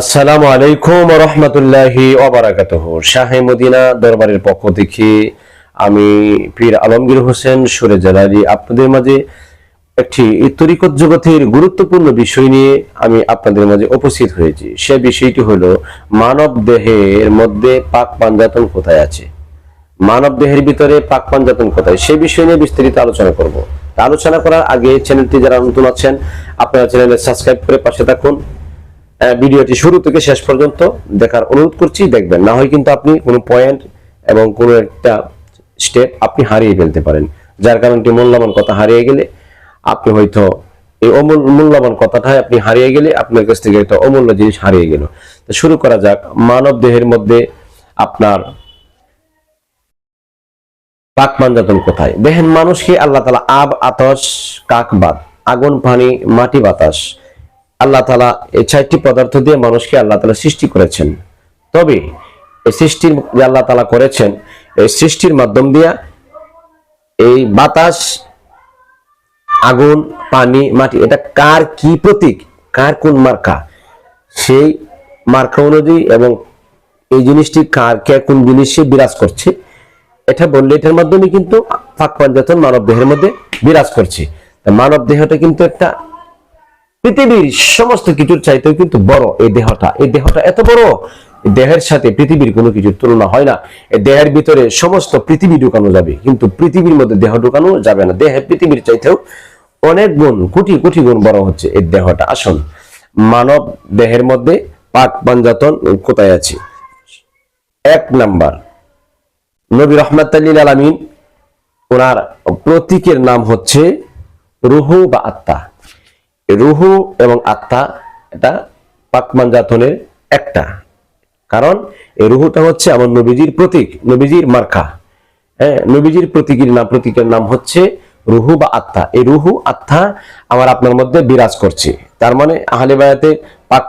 আসসালামু আলাইকুম রহমতুল্লাহি ওবরাকাতুহ শাহে মদিনা দরবারের পক্ষ থেকে আমি পীর আলমগীর হোসেন সুরে জালালি আপনাদের মাঝে একটি তরিকত জগতের গুরুত্বপূর্ণ বিষয় নিয়ে আমি আপনাদের মাঝে উপস্থিত হয়েছি। সে বিষয়টি হলো, মানব দেহের মধ্যে পাক পাঞ্জাতন কোথায় আছে? মানব দেহের ভিতরে পাক পাঞ্জাতন কোথায়? সে বিষয় নিয়ে বিস্তারিত আলোচনা করব। আলোচনা করার আগে চ্যানেলটি যারা নতুন আছেন, আপনারা চ্যানেলে সাবস্ক্রাইব করে পাশে থাকুন। ভিডিওটি শুরু থেকে শেষ পর্যন্ত দেখার অনুরোধ করছি, দেখবেন। না হয় কিন্তু আপনি কোনো পয়েন্ট এবং কোনো একটা স্টেপ আপনি হারিয়ে ফেলতে পারেন। যার কারণে একটি মূল্যবান কথা হারিয়ে গেলে আপনি হয়তো এই অমূল্য মূল্যবান কথাটাই আপনি হারিয়ে গেলে আপনার কাছ থেকে একটা অমূল্য জিনিস হারিয়ে গেল। তো শুরু করা যাক। মানব দেহের মধ্যে আপনার পাক পাঞ্জাতন কোথায়? দেখেন মানুষকে আল্লাহ তালা আব, আতস কাকবাদ আগুন, পানি, মাটি, বাতাস আল্লাহ তালা এই চারটি পদার্থ দিয়ে মানুষকে আল্লাহ তালা সৃষ্টি করেছেন। তবে এই সৃষ্টির আল্লাহ তালা করেছেন, এই সৃষ্টির মাধ্যম দিয়া এই বাতাস, আগুন, পানি, মাটি, এটা কার কি প্রতীক? কার কোন মার্কা? সেই মার্কা অনুযায়ী এবং এই জিনিসটি কার কে কোন জিনিসে বিরাজ করছে, এটা বললে এটার মাধ্যমে কিন্তু ফাঁক পাঞ্জাতন মানব দেহের মধ্যে বিরাজ করছে। মানব দেহটা কিন্তু একটা পৃথিবীর সমস্ত কিছুর চাইতেও কিন্তু বড় এই দেহটা। এই দেহটা এত বড় দেহের সাথে পৃথিবীর কোনো কিছুর তুলনা হয় না। এই দেহের ভিতরে সমস্ত পৃথিবী ঢুকানো যাবে, কিন্তু পৃথিবীর মধ্যে দেহ ঢুকানো যাবে না। দেহে পৃথিবীর চাইতেও অনেক গুণ, কোটি কোটি গুণ বড় হচ্ছে এই দেহটা। আসুন, মানব দেহের মধ্যে পাক পাঞ্জাতন কোথায় আছে? এক নাম্বার, নবী রহমত আলমিন ওনার প্রতীকের নাম হচ্ছে রুহু বা আত্মা। রুহু এবং আত্মা এটা পাকমান জাতনের একটা। কারণ এই রুহুটা হচ্ছে আমার নবীজির প্রতীক, নবীজির মার্কা। হ্যাঁ নবীজির প্রতীকের নাম প্রতীকের নাম হচ্ছে রুহু বা আত্মা। এই রুহু, আত্মা আমার আপনার মধ্যে বিরাজ করছে। তার মানে আহলে বায়াতে পাক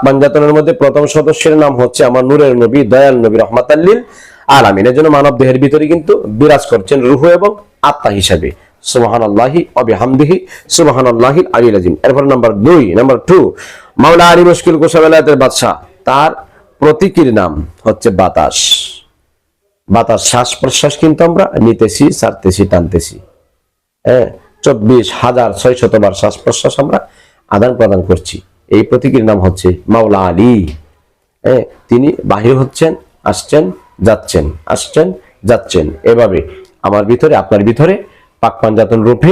মধ্যে প্রথম সদস্যের নাম হচ্ছে আমার নূরের নবী, দয়াল নবী রহমাত আল্লিল আলামিন। এর জন্য মানব দেহের ভিতরে কিন্তু বিরাজ করছেন রুহু এবং আত্মা হিসাবে। সুবাহান আল্লাহি অবিহামদিহি সুবাহান আল্লাহি আলী এরপর নাম্বার দুই, নাম্বার টু, মাওলা আলী মুশকিল গোসাবেলাতের বাদশাহ। তার প্রতীকীর নাম হচ্ছে বাতাস। বাতাস শ্বাস প্রশ্বাস কিন্তু আমরা নিতেছি, ছাড়তেছি, টানতেছি। হ্যাঁ চব্বিশ হাজার ছয় শতবার শ্বাস প্রশ্বাস আমরা আদান প্রদান করছি। এই প্রতীকীর নাম হচ্ছে মাওলা আলী। হ্যাঁ তিনি বাহির হচ্ছেন, আসছেন, যাচ্ছেন আসছেন, যাচ্ছেন। এভাবে আমার ভিতরে, আপনার ভিতরে পাক পাঞ্জাতন রূপে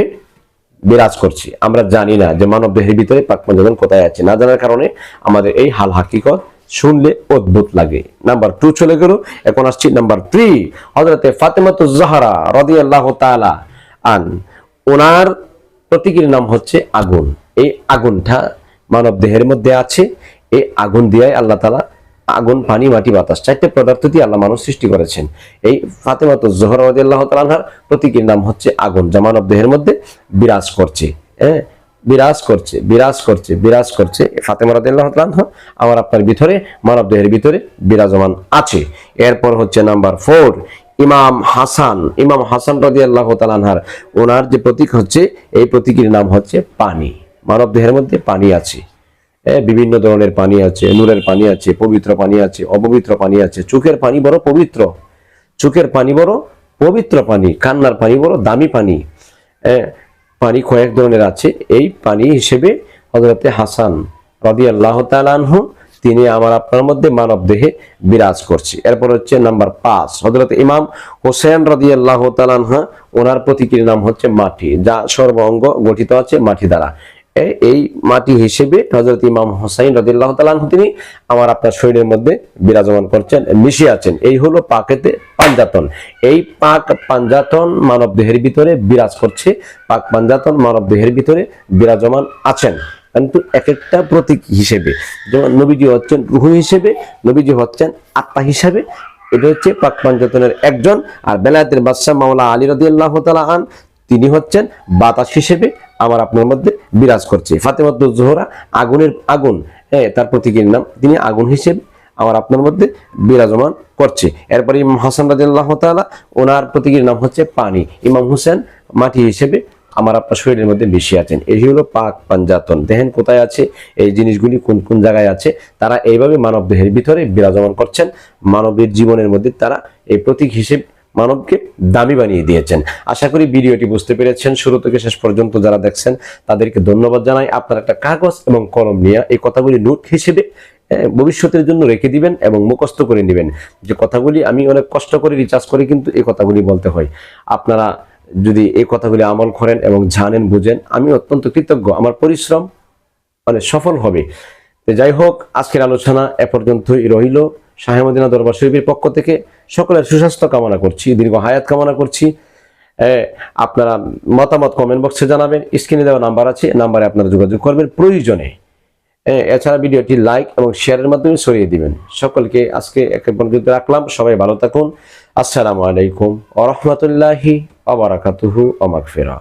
বিরাজ করছি। আমরা জানি না যে মানব দেহের ভিতরে পাক পাঞ্জাতন কোথায় আছে। না জানার কারণে আমাদের এই হাল হাকিকত শুনলে অদ্ভুত লাগে। নাম্বার টু চলে গেল। এখন আসছি নাম্বার থ্রি হজরতে ফাতেমাতু জাহারা রদি আল্লাহ তালা আন, ওনার প্রতীকের নাম হচ্ছে আগুন। এই আগুনটা মানব দেহের মধ্যে আছে। এই আগুন দিয়ে আল্লাহ তালা আগুন, পানি, মাটি, বাতাস চারটে পদার্থ দিয়ে আল্লাহ মানুষ সৃষ্টি করেছেন। এই ফাতেমাত জোহরা আল্লাহ তালাহার প্রতীকের নাম হচ্ছে আগুন, যা মানব দেহের মধ্যে বিরাজ করছে। হ্যাঁ? বিরাজ করছে বিরাজ করছে বিরাজ করছে। ফাতেমা রাদিয়াল্লাহু তাআলা আমার আপনার ভিতরে, মানব দেহের ভিতরে বিরাজমান আছে। এরপর হচ্ছে নাম্বার ফোর, ইমাম হাসান। ইমাম হাসান রাদিয়াল্লাহু আল্লাহ আনহার, ওনার যে প্রতীক হচ্ছে, এই প্রতীকের নাম হচ্ছে পানি। মানব দেহের মধ্যে পানি আছে। বিভিন্ন ধরনের পানি আছে নূরের পানি আছে পবিত্র পানি আছে অপবিত্র পানি আছে। চোখের পানি বড় পবিত্র। চোখের পানি বড় পবিত্র পানি কান্নার পানি বড় দামি পানি। হ্যাঁ, পানি কয়েক ধরনের আছে। এই পানি হিসেবে হজরতে হাসান রদি আল্লাহ তালানহু তিনি আমার আপনার মধ্যে মানব দেহে বিরাজ করছে। এরপর হচ্ছে নাম্বার পাঁচ হজরত ইমাম হোসেন রদি আল্লাহ তালানহা ওনার প্রতীকীর নাম হচ্ছে মাটি যা সর্ব অঙ্গ গঠিত আছে মাটি দ্বারা। এই মাটি হিসেবে হজরত ইমাম হোসাইন রদিল্লাহ তালানহু তিনি আমার আপনার শরীরের মধ্যে বিরাজমান করছেন মিশে আছেন। এই হলো পাকেতে পাঞ্জাতন। এই পাক পাঞ্জাতন মানব দেহের ভিতরে বিরাজ করছে, পাক পাঞ্জাতন মানব দেহের ভিতরে বিরাজমান আছেন। কিন্তু এক একটা প্রতীক হিসেবে, যেমন নবীজি হচ্ছেন রুহু হিসেবে, নবীজি হচ্ছেন আত্মা হিসেবে, এটা হচ্ছে পাক পাঞ্জাতনের একজন। আর বেলায়েতের বাদশাহ মাওলা আলী রদিয়াল্লাহ তালা আন তিনি হচ্ছেন বাতাস হিসেবে আমার আপনার মধ্যে বিরাজ করছে। ফাতেমাতুল জোহরা আগুনের, আগুন হ্যাঁ তার প্রতীকের নাম, তিনি আগুন হিসেবে আমার আপনার মধ্যে বিরাজমান করছে। এরপরে ইমাম হাসান রাজিয়াল্লাহ তাআলা, ওনার প্রতীকের নাম হচ্ছে পানি। ইমাম হুসেন মাটি হিসেবে আমার আপনার শরীরের মধ্যে মিশে আছেন। এই হলো পাক পাঞ্জাতন। দেখেন কোথায় আছে, এই জিনিসগুলি কোন কোন জায়গায় আছে, তারা এইভাবে মানব দেহের ভিতরে বিরাজমান করছেন। মানবের জীবনের মধ্যে তারা এই প্রতীক হিসেব মানবকে দামি বানিয়ে দিয়েছেন। আশা করি ভিডিওটি বুঝতে পেরেছেন। শুরু থেকে শেষ পর্যন্ত যারা দেখছেন, তাদেরকে ধন্যবাদ জানাই। আপনার একটা কাগজ এবং কলম নিয়ে এই কথাগুলি নোট হিসেবে ভবিষ্যতের জন্য রেখে দিবেন এবং মুখস্থ করে নেবেন। যে কথাগুলি আমি অনেক কষ্ট করে রিচার্জ করি, কিন্তু এই কথাগুলি বলতে হয়। আপনারা যদি এই কথাগুলি আমল করেন এবং জানেন, বুঝেন, আমি অত্যন্ত কৃতজ্ঞ। আমার পরিশ্রম মানে সফল হবে। যাই হোক, আজকের আলোচনা এ পর্যন্তই রইল। শাহেমদিনা দরবার শরীফের পক্ষ থেকে সকলের সুস্বাস্থ্য কামনা করছি, দীর্ঘ হায়াত কামনা করছি। আপনারা মতামত কমেন্ট বক্সে জানাবেন স্ক্রিনে দেওয়া নাম্বার আছে নাম্বারে আপনারা যোগাযোগ করবেন। প্রয়োজনে এছাড়া ভিডিওটি লাইক এবং শেয়ারের মাধ্যমে ছড়িয়ে দিবেন। সকলকে আজকে একে পর্যন্ত রাখলাম, সবাই ভালো থাকুন। আসসালামু আলাইকুম আ রহমতুল্লাহি আবরাকাতুহু অমাকফেরা